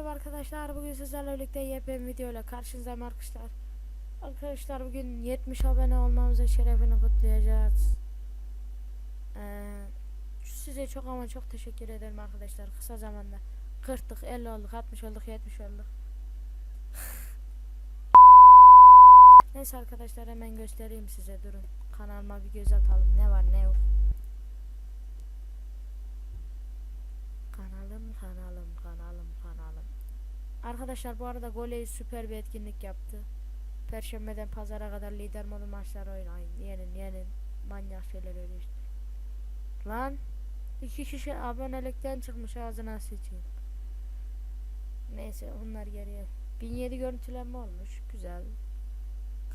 arkadaşlar bugün sizlerle birlikte yepyeni video ile karşınızdayım arkadaşlar. Arkadaşlar bugün 70 abone olmamıza şerefini kutlayacağız. Ee, size çok ama çok teşekkür ederim arkadaşlar kısa zamanda. 40'lık 50 olduk 60 olduk 70 olduk. Neyse arkadaşlar hemen göstereyim size durun. Kanalıma bir göz atalım ne var ne yok. Arkadaşlar bu arada Goley süper bir etkinlik yaptı. Perşembeden pazara kadar lider modu maçlar oynayın. Yenin yenin. Manyak şeyler öyle işte. Lan iki kişi abonelikten çıkmış ağzına sıçayım. Neyse onlar geriye. 1007 görüntülenme olmuş. Güzel.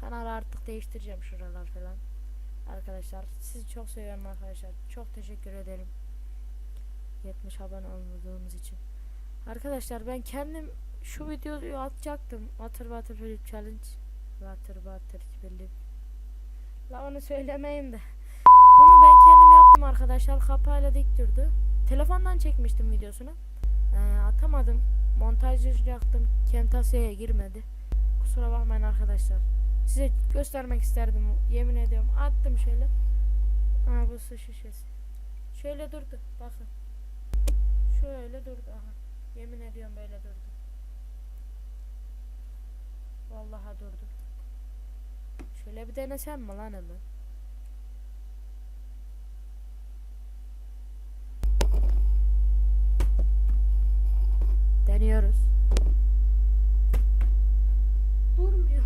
Kanalı artık değiştireceğim şuralar falan. Arkadaşlar sizi çok seviyorum arkadaşlar. Çok teşekkür ederim. 70 abone olmadığımız için. Arkadaşlar ben kendim şu videoyu atacaktım. Water Water Flip Challenge. Water Water Flip. La onu söylemeyeyim de. Bunu ben kendim yaptım arkadaşlar. Kapağıyla dik durdu. Telefondan çekmiştim videosunu. Ee, atamadım. Montajlayacaktım. Camtasia'ya girmedi. Kusura bakmayın arkadaşlar. Size göstermek isterdim. Yemin ediyorum. Attım şöyle. Aa bu su şişesi. Şöyle durdu. Bakın. Şöyle durdu aha. Yemin ediyorum böyle durdu. Vallahi durdu. Şöyle bir denesem mi lan hemen? Deniyoruz. Durmuyor.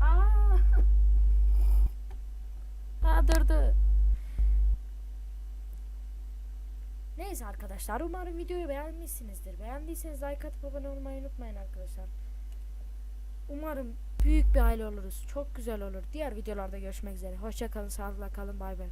Aa! Ha durdu. Neyse arkadaşlar umarım videoyu beğenmişsinizdir. Beğendiyseniz like atıp abone olmayı unutmayın arkadaşlar. Umarım büyük bir aile oluruz. Çok güzel olur. Diğer videolarda görüşmek üzere. Hoşça kalın, sağlıkla kalın. Bay bay.